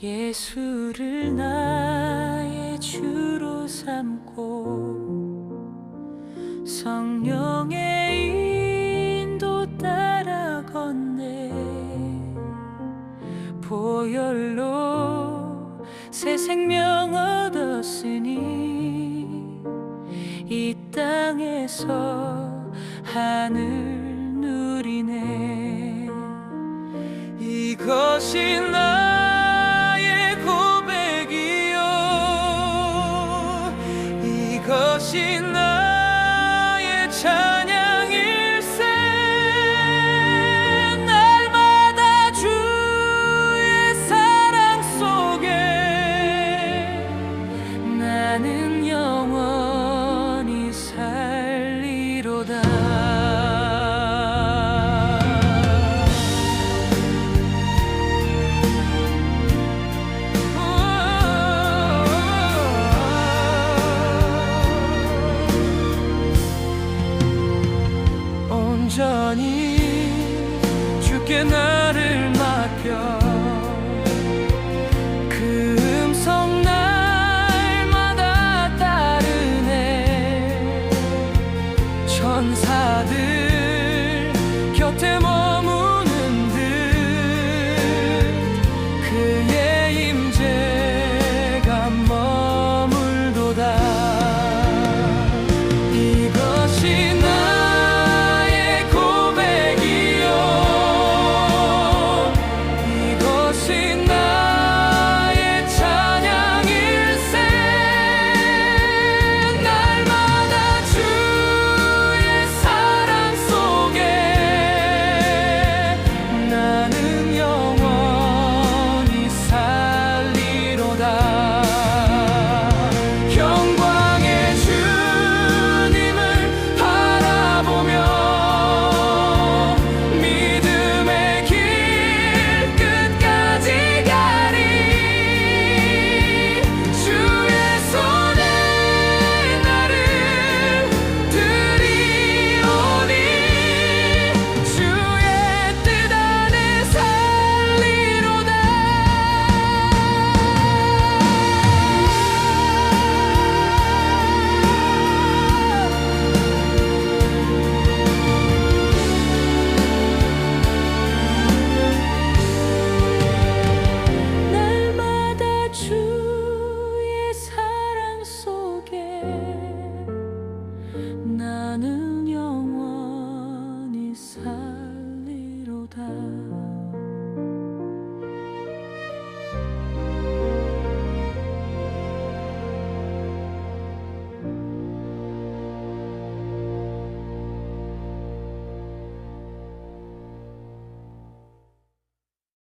예수를 나의 주로 삼고 성령의 인도 따라 걷네. 보혈로 새 생명 얻었으니 이 땅에서 하늘 누리네. 이것이 나 in the 온전히 주께 나를 맡겨. 그 음성 날마다 따르네. 천사들 곁에 this.